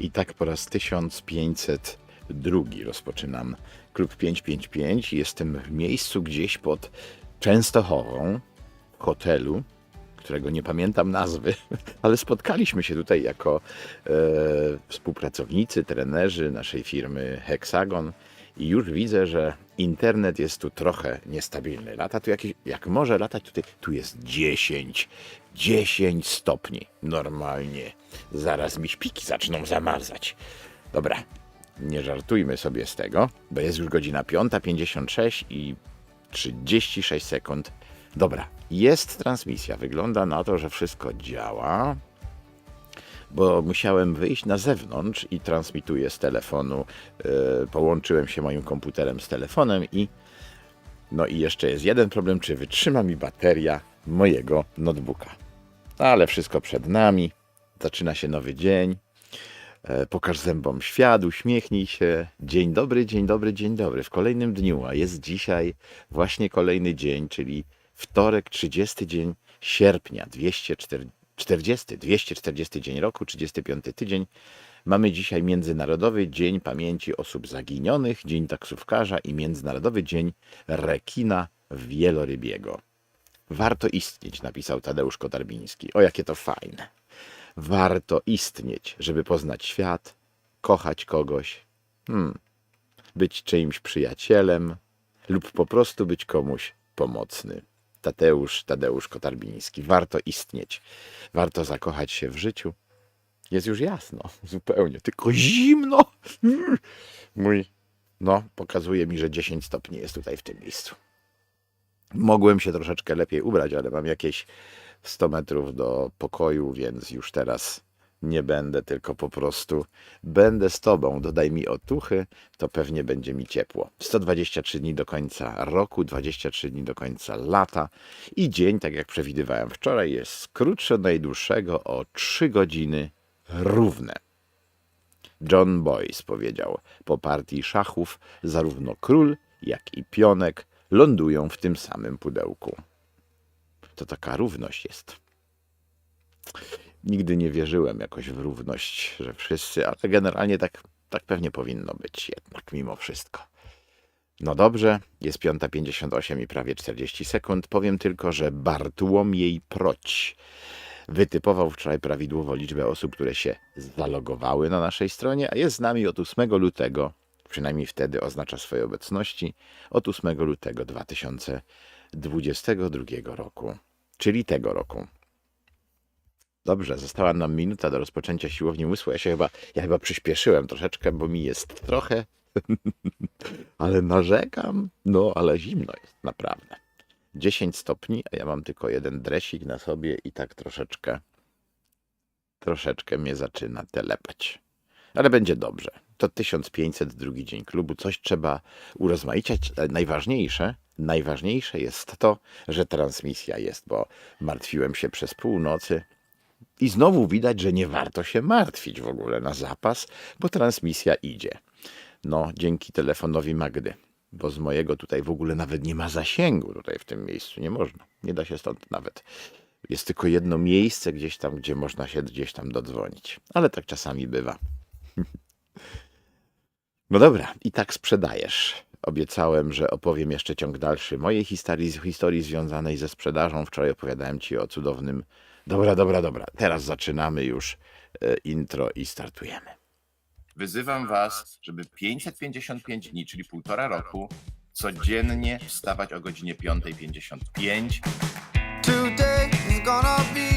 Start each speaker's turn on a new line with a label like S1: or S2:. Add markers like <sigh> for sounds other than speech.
S1: I tak po raz 1502 rozpoczynam klub 555. Jestem w miejscu gdzieś pod Częstochową, w hotelu, którego nie pamiętam nazwy, <laughs> ale spotkaliśmy się tutaj jako e, współpracownicy, trenerzy naszej firmy Hexagon i już widzę, że internet jest tu trochę niestabilny. Lata tu jakieś, jak może latać tutaj, tu jest 10, 10 stopni normalnie. Zaraz mi śpiki zaczną zamarzać. Dobra, nie żartujmy sobie z tego, bo jest już godzina 5.56 i 36 sekund. Dobra, jest transmisja. Wygląda na to, że wszystko działa, bo musiałem wyjść na zewnątrz i transmituję z telefonu. Yy, połączyłem się moim komputerem z telefonem i no i jeszcze jest jeden problem, czy wytrzyma mi bateria mojego notebooka. Ale wszystko przed nami. Zaczyna się nowy dzień. E, Pokaż zębom świat, uśmiechnij się. Dzień dobry, dzień dobry, dzień dobry. W kolejnym dniu, a jest dzisiaj właśnie kolejny dzień, czyli wtorek, 30 dzień sierpnia, 240, 240 dzień roku, 35 tydzień. Mamy dzisiaj Międzynarodowy Dzień Pamięci Osób Zaginionych, Dzień Taksówkarza i Międzynarodowy Dzień Rekina Wielorybiego. Warto istnieć, napisał Tadeusz Kotarbiński. O, jakie to fajne. Warto istnieć, żeby poznać świat, kochać kogoś, hmm, być czyimś przyjacielem lub po prostu być komuś pomocny. Tadeusz, Tadeusz Kotarbiński. Warto istnieć, warto zakochać się w życiu. Jest już jasno, <laughs> zupełnie, tylko zimno. Mój, no, pokazuje mi, że 10 stopni jest tutaj w tym miejscu. Mogłem się troszeczkę lepiej ubrać, ale mam jakieś 100 metrów do pokoju, więc już teraz nie będę, tylko po prostu będę z tobą. Dodaj mi otuchy, to pewnie będzie mi ciepło. 123 dni do końca roku, 23 dni do końca lata i dzień, tak jak przewidywałem wczoraj, jest krótszy od najdłuższego o 3 godziny równe. John Boyce powiedział, po partii szachów zarówno król, jak i pionek lądują w tym samym pudełku. To taka równość jest. Nigdy nie wierzyłem jakoś w równość, że wszyscy, ale generalnie tak, tak pewnie powinno być jednak mimo wszystko. No dobrze, jest 5.58 i prawie 40 sekund. Powiem tylko, że Bartłomiej Proć wytypował wczoraj prawidłowo liczbę osób, które się zalogowały na naszej stronie, a jest z nami od 8 lutego, przynajmniej wtedy oznacza swoje obecności, od 8 lutego 2022 roku, czyli tego roku. Dobrze, została nam minuta do rozpoczęcia siłowni umysłu. Ja się chyba, ja chyba przyspieszyłem troszeczkę, bo mi jest trochę, <laughs> ale narzekam. No, ale zimno jest, naprawdę. 10 stopni, a ja mam tylko jeden dresik na sobie i tak troszeczkę, troszeczkę mnie zaczyna telepać. Ale będzie dobrze. To 1502 dzień klubu. Coś trzeba urozmaiciać. ale Najważniejsze, najważniejsze jest to, że transmisja jest, bo martwiłem się przez północy. I znowu widać, że nie warto się martwić w ogóle na zapas, bo transmisja idzie. No, dzięki telefonowi Magdy, bo z mojego tutaj w ogóle nawet nie ma zasięgu tutaj w tym miejscu. Nie można. Nie da się stąd nawet. Jest tylko jedno miejsce gdzieś tam, gdzie można się gdzieś tam dodzwonić. Ale tak czasami bywa. <laughs> No dobra, i tak sprzedajesz. Obiecałem, że opowiem jeszcze ciąg dalszy mojej historii, historii związanej ze sprzedażą. Wczoraj opowiadałem Ci o cudownym. Dobra, dobra, dobra. Teraz zaczynamy już e, intro i startujemy.
S2: Wyzywam Was, żeby 555 dni, czyli półtora roku, codziennie wstawać o godzinie 5.55.
S3: Today is gonna be